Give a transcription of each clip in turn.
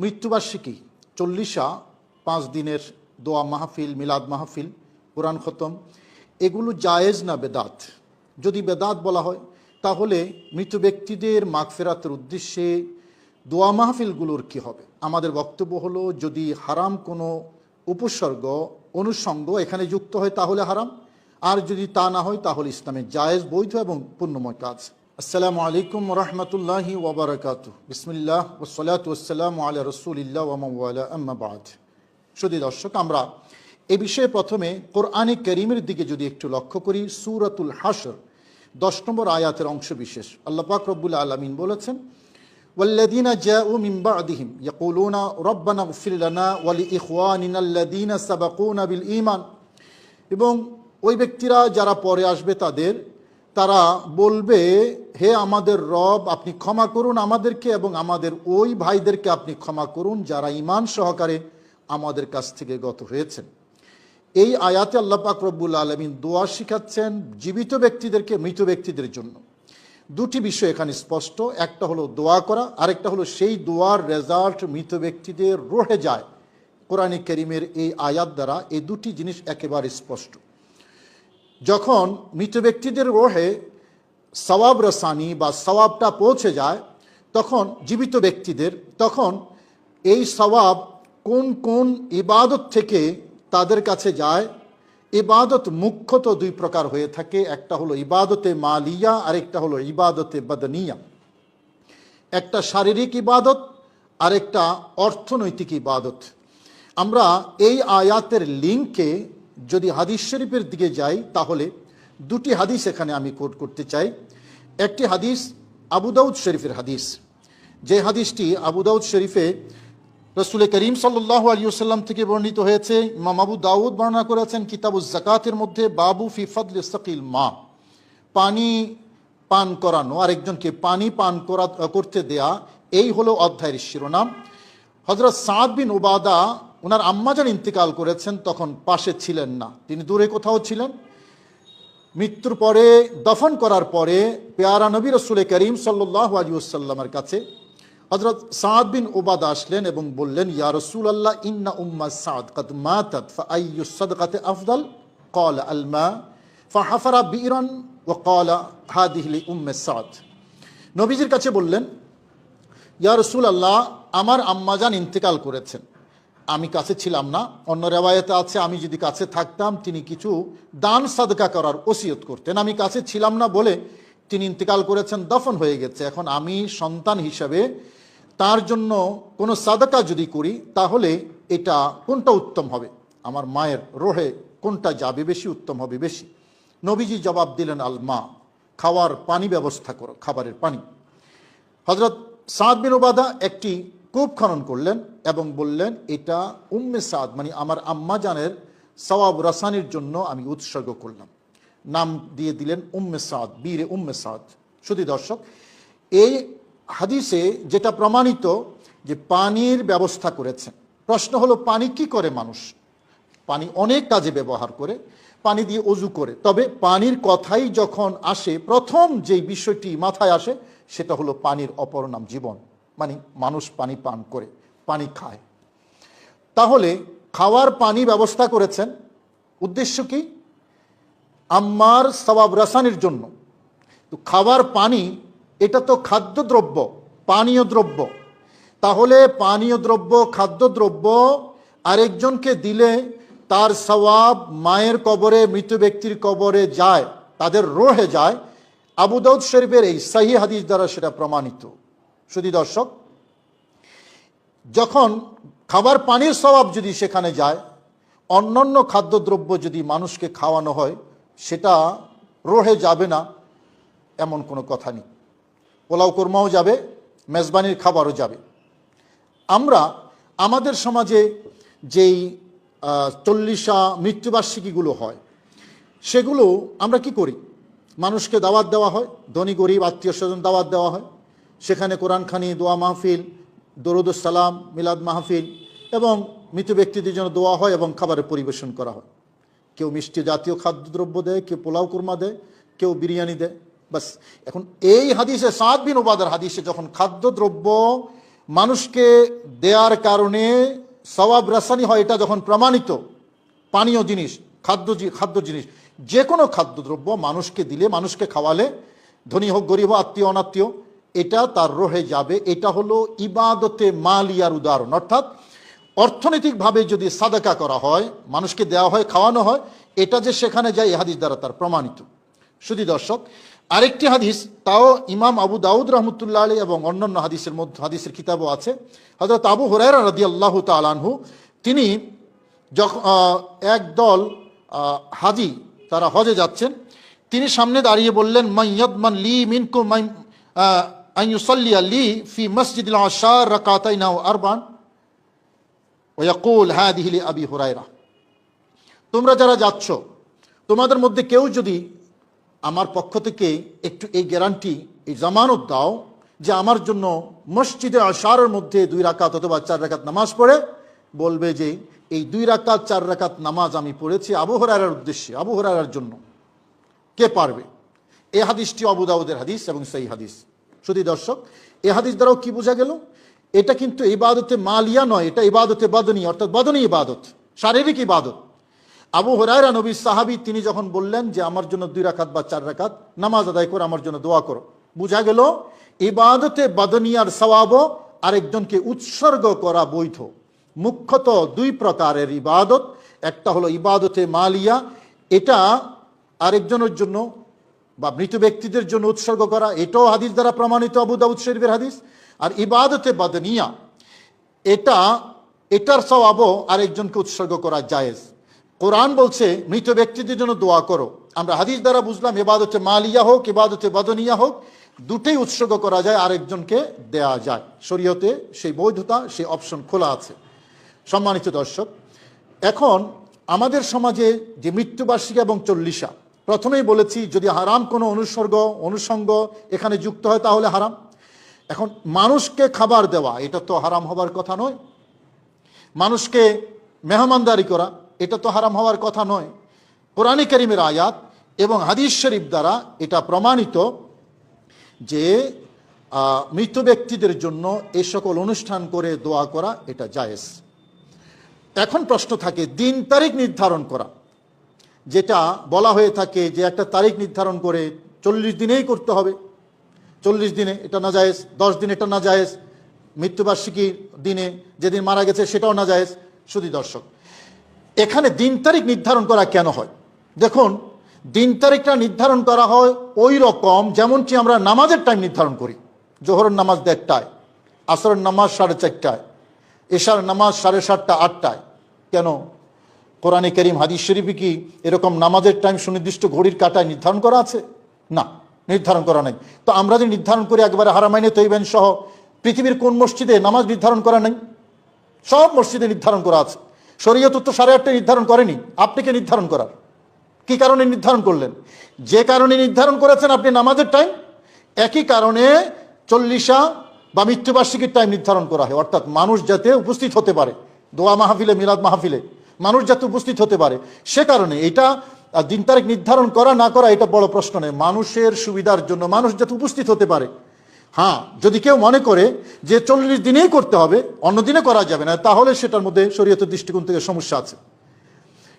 মৃত্যুবার্ষিকী, চল্লিশা পাঁচ দিনের দোয়া মাহফিল, মিলাদ মাহফিল, কোরআন খতম, এগুলো জায়েজ না বেদাত? যদি বেদাত বলা হয়, তাহলে মৃত ব্যক্তিদের মাগফেরাতের উদ্দেশ্যে দোয়া মাহফিলগুলোর কি হবে? আমাদের বক্তব্য হলো, যদি হারাম কোনো উপসর্গ অনুষঙ্গ এখানে যুক্ত হয়, তাহলে হারাম। আর যদি তা না হয়, তাহলে ইসলামের জায়েজ, বৈধ এবং পুণ্যময় কাজ। আসসালামু আলাইকুম রহমতুল্লাহি ওবরাকাত বিসমিল্লাহ ওসলাত ওসালাম আলা রসুলিল্লাহ ওয়ালা আম্মাবাদ শুধু দর্শক আমরা এ বিষয়ে প্রথমে কোরআনে করিমের দিকে যদি একটু লক্ষ্য করি সুরাতুল হাসর দশ নম্বর আয়াতের অংশ বিশেষ আল্লাহ পাক রব্বুল আলমিন বলেছেন والذين جاءوا من بعدهم يقولون ربنا اغفر لنا ولإخواننا الذين سبقونا بالإيمان এবং ওই ব্যক্তিরা যারা পরে আসবে তাদের তারা বলবে, হে আমাদের রব, আপনি ক্ষমা করুন আমাদেরকে এবং আমাদের ওই ভাইদেরকে আপনি ক্ষমা করুন যারা ইমান সহকারে আমাদের কাছ থেকে গত হয়েছেন। এই আয়াতে আল্লাহ পাক রব্বুল আলমিন দোয়া শিখাচ্ছেন জীবিত ব্যক্তিদেরকে মৃত ব্যক্তিদের জন্য। দুটি বিষয় এখানে স্পষ্ট, একটা হলো দোয়া করা, আরেকটা হলো সেই দোয়ার রেজাল্ট মৃত ব্যক্তিদের রহে যায়। কোরআন করিমের এই আয়াত দ্বারা এই দুটি জিনিস একেবারে স্পষ্ট। যখন মৃত ব্যক্তিদের রোহে সওয়াব রসানি বা সওয়াবটা পৌঁছে যায়, তখন জীবিত ব্যক্তিদের, তখন এই সওয়াব কোন কোন ইবাদত থেকে তাদের কাছে যায়? ইবাদত মুখ্যত দুই প্রকার হয়ে থাকে। একটা হলো ইবাদতে মালিয়া, আরেকটা হলো ইবাদতে বদনিয়া। একটা শারীরিক ইবাদত, আরেকটা অর্থনৈতিক ইবাদত। আমরা এই আয়াতের লিঙ্কে যদি হাদিস শরীফের দিকে যাই, তাহলে দুটি হাদিস এখানে আমি কোট করতে চাই। একটি হাদিস আবুদাউদ শরীফের হাদিস। যে হাদিসটি আবুদাউদ শরীফে রসুল করিম সাল্লাহ আলিয়াল্লাম থেকে বর্ণিত হয়েছে, ইমাম আবু দাউদ বর্ণনা করেছেন কিতাবুজ জাকাতের মধ্যে বাবু ফিফাদল সকিল মা। পানি পান করানো, আরেকজনকে পানি পান করা, করতে দেয়া, এই হলো অধ্যায়ের শিরোনাম। হজরত সাদ বিন ওবাদা ওনার আম্মাজান ইন্তিকাল করেছেন, তখন পাশে ছিলেন না। তিনি দূরে কোথাও ছিলেন। মৃত্যুর পরে, দফন করার পরে পেয়ারা নবী রসুল করিম সাল্লাহ আলিউসাল্লামের কাছে হজরত সাদ বিন ওবাদ আসলেন এবং বললেন, ইয়া রসুল আল্লাহ ইন্না উম্মা সাদ কাত মা তৎ আফদাল? কল আলমা ফাহাফারা বিরন ও কলা হাদিহলি উম্মে সাদ। নবীজির কাছে বললেন, ইয়া রসুল আল্লাহ আমার আম্মাজান ইন্তেকাল করেছেন। আমি কাছে ছিলাম না। অন্য রেওয়ায়তে আছে, আমি যদি কাছে থাকতাম, তিনি কিছু দান, সাদকা করার ওসিয়ত করতেন। আমি কাছে ছিলাম না বলে তিনি ইন্তেকাল করেছেন, দফন হয়ে গেছে। এখন আমি সন্তান হিসাবে তার জন্য কোনো সাদকা যদি করি, তাহলে এটা কোনটা উত্তম হবে? আমার মায়ের রোহে কোনটা যাবে বেশি, উত্তম হবে বেশি? নবীজি জবাব দিলেন, আল মা, খাওয়ার পানি ব্যবস্থা করো, খাবারের পানি। হজরত সাদ বিন ওবাদা একটি কূপ খনন করলেন এবং বললেন, এটা উম্মে সাদ মানে আমার আম্মা জানের সওয়াব রাসানির জন্য আমি উৎসর্গ করলাম। নাম দিয়ে দিলেন উম্মে সাদ, বীরে উম্মে সাদ। শুধু দর্শক, এই হাদিসে যেটা প্রমাণিত যে পানির ব্যবস্থা করেছেন, প্রশ্ন হলো, পানি কি করে মানুষ? পানি অনেক কাজে ব্যবহার করে, পানি দিয়ে অজু করে। তবে পানির কথাই যখন আসে, প্রথম যে বিষয়টি মাথায় আসে, সেটা হলো পানির অপর নাম জীবন। মানে মানুষ পানি পান করে, পানি খায়। তাহলে খাওয়ার পানি ব্যবস্থা করেছেন, উদ্দেশ্য কি? আম্মার সবাব রাসানির জন্য। তো খাবার পানি, এটা তো খাদ্যদ্রব্য, পানীয় দ্রব্য। তাহলে পানীয় দ্রব্য, খাদ্যদ্রব্য আরেকজনকে দিলে তার সওয়াব মায়ের কবরে, মৃত ব্যক্তির কবরে যায়, তাদের রোহে যায়। আবু দাউদ শরীফের এই সাহি হাদিস দ্বারা সেটা প্রমাণিত। শুধু দর্শক, যখন খাবার পানির স্বভাব যদি সেখানে যায়, অন্যান্য খাদ্যদ্রব্য যদি মানুষকে খাওয়ানো হয়, সেটা রোহে যাবে না, এমন কোনো কথা নেই। পোলাও কোরমাও যাবে, মেজবানির খাবারও যাবে। আমরা, আমাদের সমাজে যেই চল্লিশা মৃত্যুবার্ষিকীগুলো হয়, সেগুলো আমরা কি করি? মানুষকে দাওয়াত দেওয়া হয়, ধনী গরিব আত্মীয় স্বজন দাওয়াত দেওয়া হয়। সেখানে কোরআনখানি দোয়া মাহফিল দরুদুসালাম মিলাদ মাহফিল এবং মৃত ব্যক্তিদের জন্য দোয়া হয় এবং খাবারের পরিবেশন করা হয়। কেউ মিষ্টি জাতীয় খাদ্যদ্রব্য দেয় কেউ পোলাও কুরমা দেয় কেউ বিরিয়ানি দেয়। বাস এখন এই হাদিসে সাত বিন ওবাদের হাদিসে যখন খাদ্যদ্রব্য মানুষকে দেওয়ার কারণে সওয়াব রাসানি হয় এটা যখন প্রমাণিত পানীয় জিনিস খাদ্য খাদ্য জিনিস যে কোনো খাদ্যদ্রব্য মানুষকে দিলে মানুষকে খাওয়ালে ধনী হোক গরিব হোক, আত্মীয় অনাত্মীয় এটা তার রহে যাবে, এটা হলো ইবাদতে মালিয়ার উদাহরণ। অর্থাৎ অর্থনৈতিকভাবে যদি সাদাকা করা হয়, মানুষকে দেওয়া হয়, খাওয়ানো হয়, এটা যে সেখানে যায় হাদিস দ্বারা তার প্রমাণিত। শুধু দর্শক, আরেকটি হাদিস, তাও ইমাম আবু দাউদ রহমতুল্লাহ আলী এবং অন্যান্য হাদিসের মধ্যে, হাদিসের কিতাবও আছে। হজরত আবু হরাইরা রাদি আল্লাহ তালানহু তিনি যখন একদল হাজি তারা হজে যাচ্ছেন। তিনি সামনে দাঁড়িয়ে বললেন মাইয়াদমান লি মিনকু মাই ফি ও আরবান ওয়াকুল হাদিহি লি আবি তোমরা যারা যাচ্ছ, তোমাদের মধ্যে কেউ যদি আমার পক্ষ থেকে একটু এই গ্যারান্টি এই জামানত দাও যে আমার জন্য মসজিদে আশারের মধ্যে দুই রাকাত অথবা চার রাকাত নামাজ পড়ে, বলবে যে এই দুই রাকাত, চার রাকাত নামাজ আমি পড়েছি আবু হরার উদ্দেশ্যে, আবু হরার জন্য। কে পারবে? এ হাদিসটি আবু দাউদের হাদিস এবং সেই হাদিস। শুধু দর্শক, এ হাদিস দ্বারাও কি বোঝা গেল? এটা কিন্তু ইবাদতে মালিয়া নয়, এটা ইবাদতে বাদনী, অর্থাৎ বাদনী ইবাদত, শারীরিক ইবাদত। আবু হরাইরা নবী সাহাবি, তিনি যখন বললেন যে, আমার জন্য দুই রাকাত বা চার রাকাত নামাজ আদায় করে, আমার জন্য দোয়া করো। বোঝা গেল, ইবাদতে বাদনিয়ার সওয়াবও আরেকজনকে উৎসর্গ করা বৈধ। মুখ্যত দুই প্রকারের ইবাদত, একটা হলো ইবাদতে মালিয়া, এটা আরেকজনের জন্য বা মৃত ব্যক্তিদের জন্য উৎসর্গ করা, এটাও হাদিস দ্বারা প্রমাণিত আবু দাউদ শরীফের হাদিস। আর ইবাদতে বাদনিয়া, এটা, এটার স্বভাবও আরেকজনকে উৎসর্গ করা জায়েজ। কোরআন বলছে, মৃত ব্যক্তিদের জন্য দোয়া করো। আমরা হাদিস দ্বারা বুঝলাম এবাদতে মালিয়া হোক এবাদতে বাদনিয়া হোক, দুটোই উৎসর্গ করা যায়, আরেকজনকে দেয়া যায়। শরীয়তে সেই বৈধতা, সেই অপশন খোলা আছে। সম্মানিত দর্শক, এখন আমাদের সমাজে যে মৃত্যুবার্ষিকী এবং চল্লিশা প্রথমেই বলেছি, যদি হারাম কোনো অনুসর্গ অনুষঙ্গ এখানে যুক্ত হয়, তাহলে হারাম। এখন মানুষকে খাবার দেওয়া, এটা তো হারাম হবার কথা নয়। মানুষকে মেহমানদারি করা, এটা তো হারাম হওয়ার কথা নয়। কোরআনী করিমের আয়াত এবং হাদিস শরীফ দ্বারা এটা প্রমাণিত যে মৃত ব্যক্তিদের জন্য এ সকল অনুষ্ঠান করে দোয়া করা এটা জায়েজ। এখন প্রশ্ন থাকে, দিন তারিখ নির্ধারণ করা। যেটা বলা হয়ে থাকে যে একটা তারিখ নির্ধারণ করে চল্লিশ দিনেই করতে হবে। চল্লিশ দিনে এটা না জায়েজ দশ দিন এটা না জায়েজ মৃত্যুবার্ষিকীর দিনে যেদিন মারা গেছে সেটাও না জায়েজ শুধু দর্শক। এখানে দিন তারিখ নির্ধারণ করা কেন হয়? দেখুন, দিন তারিখটা নির্ধারণ করা হয় ওই রকম যেমনটি আমরা নামাজের টাইম নির্ধারণ করি। জোহরের নামাজ দেড়টায়, আসরের নামাজ সাড়ে চারটায়, এশার নামাজ সাড়ে সাতটা, আটটায়। কেন? কোরআনে করিম, হাদিস শরীফে কি এরকম নামাজের টাইম সুনির্দিষ্ট ঘড়ির কাটায় নির্ধারণ করা আছে? না, নির্ধারণ করা নেই। তো আমরা যদি নির্ধারণ করি একবারে হারামাইনে তৈবেন সহ, পৃথিবীর কোন মসজিদে নামাজ নির্ধারণ করা নেই? সব মসজিদে নির্ধারণ করা আছে। শরীয়ত তো সাড়ে আটটা নির্ধারণ করেনি। আপনি কে নির্ধারণ করার? কি কারণে নির্ধারণ করলেন? যে কারণে নির্ধারণ করেছেন আপনি নামাজের টাইম একই কারণে চল্লিশা বা মৃত্যুবার্ষিকীর টাইম নির্ধারণ করা হয়। অর্থাৎ মানুষ যাতে উপস্থিত হতে পারে, দোয়া মাহফিলে, মিলাদ মাহফিলে মানুষ যাতে উপস্থিত হতে পারে। সে কারণে এটা দিন তারিখ নির্ধারণ করা না করা এটা বড় প্রশ্ন নেই মানুষের সুবিধার জন্য মানুষ যাতে উপস্থিত হতে পারে। হ্যাঁ যদি কেউ মনে করে যে চল্লিশ দিনেই করতে হবে, অন্য দিনে করা যাবে না, তাহলে সেটার মধ্যে শরীয়তের দৃষ্টিকোণ থেকে সমস্যা আছে।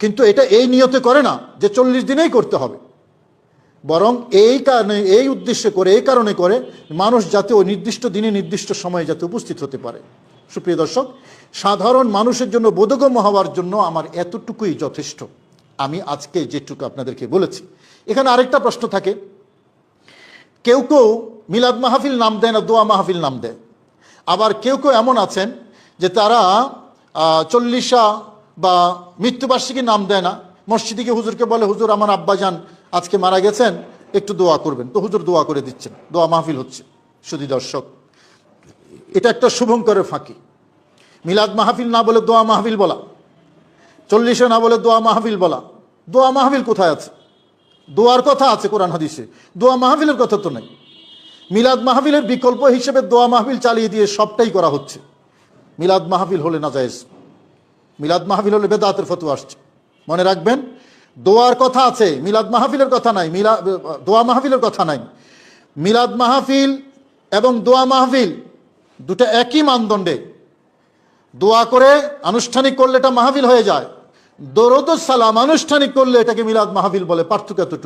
কিন্তু এটা এই নিয়তে করে না যে চল্লিশ দিনেই করতে হবে। বরং এই কারণে, এই উদ্দেশ্যে করে, এই কারণে করে মানুষ যাতে ওই নির্দিষ্ট দিনে নির্দিষ্ট সময়ে যাতে উপস্থিত হতে পারে। সুপ্রিয় দর্শক, সাধারণ মানুষের জন্য বোধগম্য হওয়ার জন্য আমার এতটুকুই যথেষ্ট। আমি আজকে যেটুকু আপনাদেরকে বলেছি, এখানে আরেকটা প্রশ্ন থাকে। কেউ কেউ মিলাদ মাহফিল নাম দেয় না, দোয়া মাহফিল নাম দেয়। আবার কেউ কেউ এমন আছেন যে তারা চল্লিশা বা মৃত্যুবার্ষিকী নাম দেয় না। মসজিদে গিয়ে হুজুরকে বলে, হুজুর, আমার আব্বা যান আজকে মারা গেছেন, একটু দোয়া করবেন। তো হুজুর দোয়া করে দিচ্ছেন, দোয়া মাহফিল হচ্ছে। শুধু দর্শক এটা একটা শুভঙ্করের ফাঁকি। মিলাদ মাহফিল না বলে দোয়া মাহফিল বলা। চল্লিশে না বলে দোয়া মাহফিল বলা। দোয়া মাহফিল কোথায় আছে? দোয়ার কথা আছে কোরআন হাদিসে। দোয়া মাহফিলের কথা তো নেই। মিলাদ মাহফিলের বিকল্প হিসেবে দোয়া মাহফিল চালিয়ে দিয়ে সবটাই করা হচ্ছে। মিলাদ মাহফিল হলে না জায়েজ। মিলাদ মাহফিল হলে বেদাতের ফতোয়া আসছে। মনে রাখবেন, দোয়ার কথা আছে, মিলাদ মাহফিলের কথা নাই, মিলা দোয়া মাহফিলের কথা নাই। মিলাদ মাহফিল এবং দোয়া মাহফিল দুটো একই মানদণ্ডে। দোয়া করে আনুষ্ঠানিক করলে এটা মাহাবিল হয়ে যায়। দরদ সালাম আনুষ্ঠানিক করলে এটাকে মিলাদ মাহফিল বলে, পার্থক্য এতটুকু।